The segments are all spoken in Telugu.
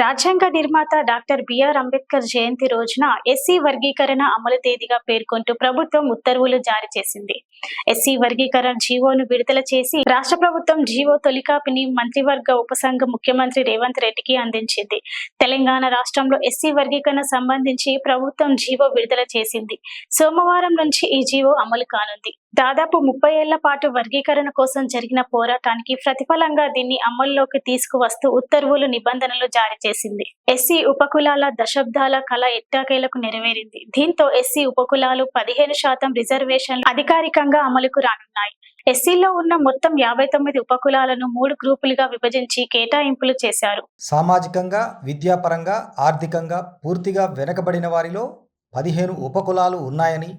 రాజ్యాంగ నిర్మాత డాక్టర్ బిఆర్ అంబేద్కర్ జయంతి రోజున ఎస్సీ వర్గీకరణ అమలు తేదీగా పేర్కొంటూ ప్రభుత్వం ఉత్తర్వులు జారీ చేసింది. ఎస్సీ వర్గీకరణ జీవోను విడుదల చేసి రాష్ట్ర ప్రభుత్వం జీవో తొలికాపిని మంత్రివర్గ ఉపసంఘం ముఖ్యమంత్రి రేవంత్ రెడ్డికి అందించింది. తెలంగాణ రాష్ట్రంలో ఎస్సీ వర్గీకరణ సంబంధించి ప్రభుత్వం జీవో విడుదల చేసింది. సోమవారం నుంచి ఈ జీవో అమలు కానుంది. దాదాపు ముప్పై ఏళ్ళ పాటు వర్గీకరణ కోసం జరిగిన పోరాటానికి ప్రతిఫలంగా దీన్ని అమల్లోకి తీసుకువస్తూ ఉత్తర్వులు నిబంధనలు జారీ చేసింది. ఎస్సీ ఉపకులాల దశాబ్దాల కళ ఎట్టాకేలకు నెరవేరింది. దీంతో ఎస్సీ ఉపకులాలు పదిహేను శాతం రిజర్వేషన్లు అధికారికంగా అమలుకు రానున్నాయి. ఎస్సీలో ఉన్న మొత్తం యాభై తొమ్మిది ఉపకులాలను మూడు గ్రూపులుగా విభజించి కేటాయింపులు చేశారు. సామాజికంగా విద్యాపరంగా ఆర్థికంగా పూర్తిగా వెనకబడిన వారిలో పదిహేను ఉపకులాలు ఉన్నాయని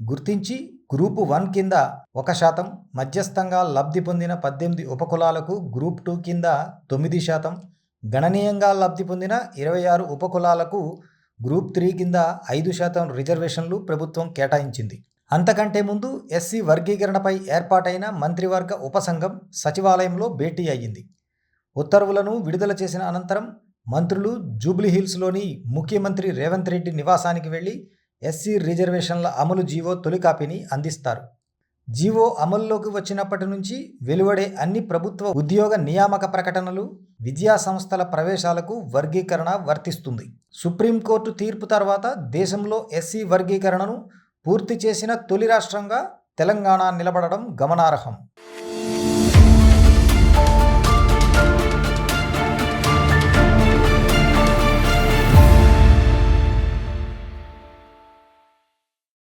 గుర్తించి గ్రూపు వన్ కింద ఒక శాతం మధ్యస్థంగా లబ్ధి పొందిన పద్దెనిమిది ఉపకులాలకు గ్రూప్ టూ కింద తొమ్మిది శాతం గణనీయంగా లబ్ధి పొందిన ఇరవై ఆరు ఉపకులాలకు గ్రూప్ త్రీ కింద ఐదు శాతం రిజర్వేషన్లు ప్రభుత్వం కేటాయించింది. అంతకంటే ముందు ఎస్సీ వర్గీకరణపై ఏర్పాటైన మంత్రివర్గ ఉపసంఘం సచివాలయంలో భేటీ అయ్యింది. ఉత్తర్వులను విడుదల చేసిన అనంతరం మంత్రులు జూబ్లీహిల్స్లోని ముఖ్యమంత్రి రేవంత్ రెడ్డి నివాసానికి వెళ్ళి ఎస్సీ రిజర్వేషన్ల అమలు జీవో తొలి కాపీని అందిస్తారు. జీవో అమల్లోకి వచ్చినప్పటి నుంచి వెలువడే అన్ని ప్రభుత్వ ఉద్యోగ నియామక ప్రకటనలు విద్యా సంస్థల ప్రవేశాలకు వర్గీకరణ వర్తిస్తుంది. సుప్రీంకోర్టు తీర్పు తర్వాత దేశంలో ఎస్సీ వర్గీకరణను పూర్తి చేసిన తొలి రాష్ట్రంగా తెలంగాణ నిలబడడం గమనార్హం.